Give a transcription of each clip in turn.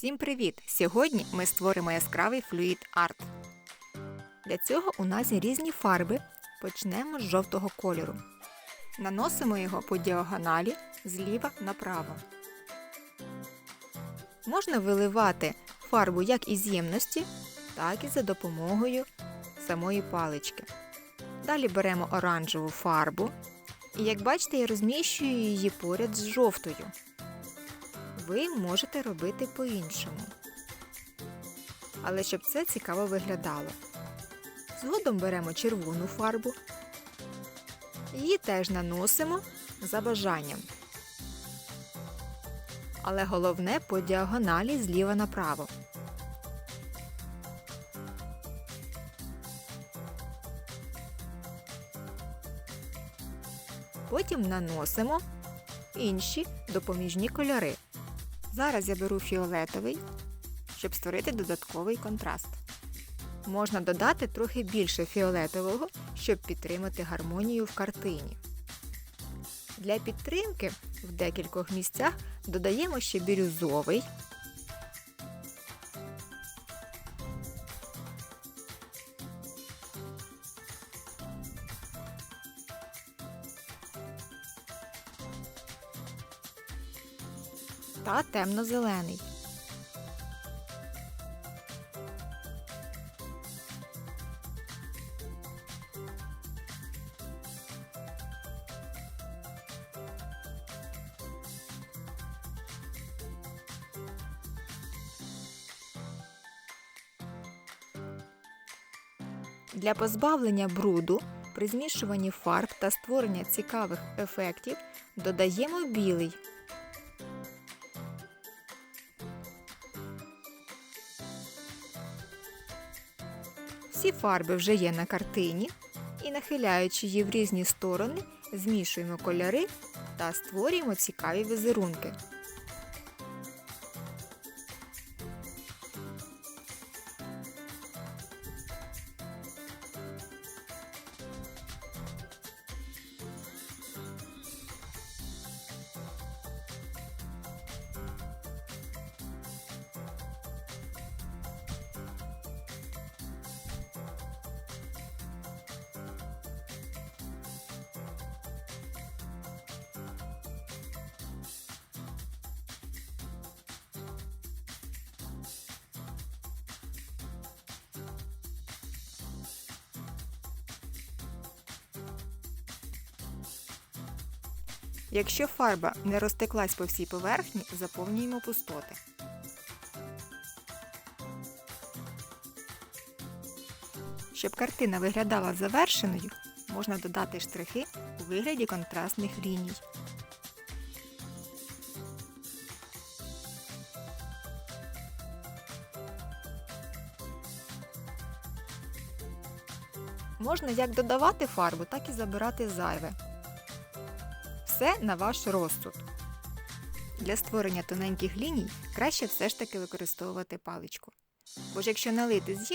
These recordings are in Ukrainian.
Всім привіт! Сьогодні ми створимо яскравий флюїд арт. Для цього у нас є різні фарби. Почнемо з жовтого кольору. Наносимо його по діагоналі зліва направо. Можна виливати фарбу як із ємності, так і за допомогою самої палички. Далі беремо оранжеву фарбу. І як бачите, я розміщую її поряд з жовтою ви можете робити по-іншому. Але щоб це цікаво виглядало. Згодом беремо червону фарбу. Її теж наносимо за бажанням. Але головне по діагоналі зліва направо. Потім наносимо інші допоміжні кольори. Зараз я беру фіолетовий, щоб створити додатковий контраст. Можна додати трохи більше фіолетового, щоб підтримати гармонію в картині. Для підтримки в декількох місцях додаємо ще бірюзовий. Та темно-зелений. Для позбавлення бруду при змішуванні фарб та створення цікавих ефектів додаємо білий. Всі фарби вже є на картині і, нахиляючи її в різні сторони, змішуємо кольори та створюємо цікаві візерунки. Якщо фарба не розтеклась по всій поверхні, заповнюємо пустоти. Щоб картина виглядала завершеною, можна додати штрихи у вигляді контрастних ліній. Можна як додавати фарбу, так і забирати зайве. Все на ваш розсуд. Для створення тоненьких ліній краще все ж таки використовувати паличку. Бо ж якщо налити з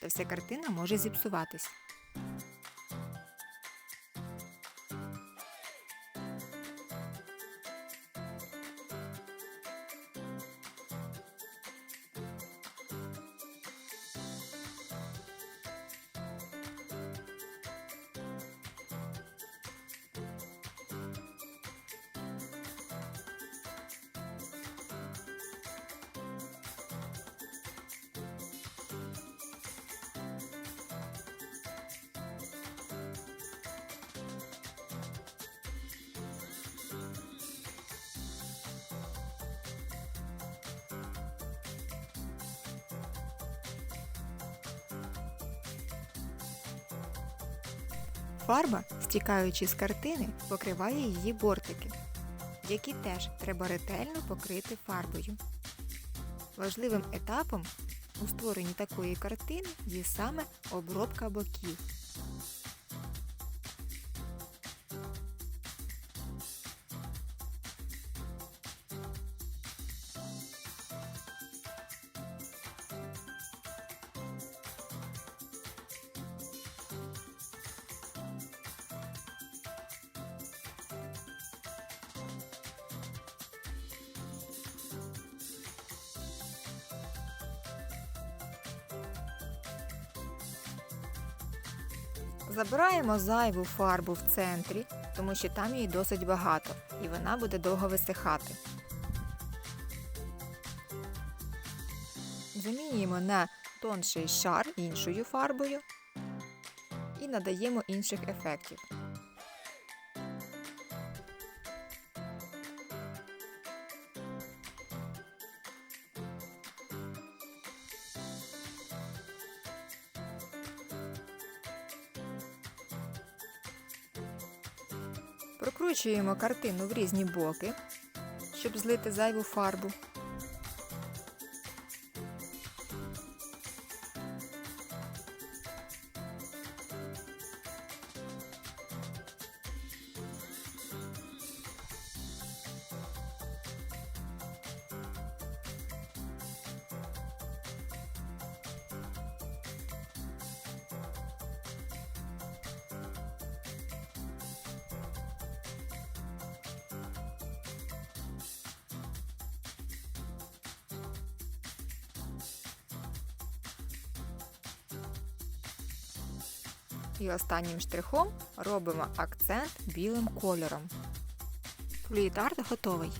то вся картина може зіпсуватись. Фарба, стікаючи з картини, покриває її бортики, які теж треба ретельно покрити фарбою. Важливим етапом у створенні такої картини є саме обробка боків. Забираємо зайву фарбу в центрі, тому що там її досить багато, і вона буде довго висихати. Замінюємо на тонший шар іншою фарбою і надаємо інших ефектів. Прокручуємо картину в різні боки, щоб злити зайву фарбу. І останнім штрихом робимо акцент білим кольором. Флюїд арт готовий.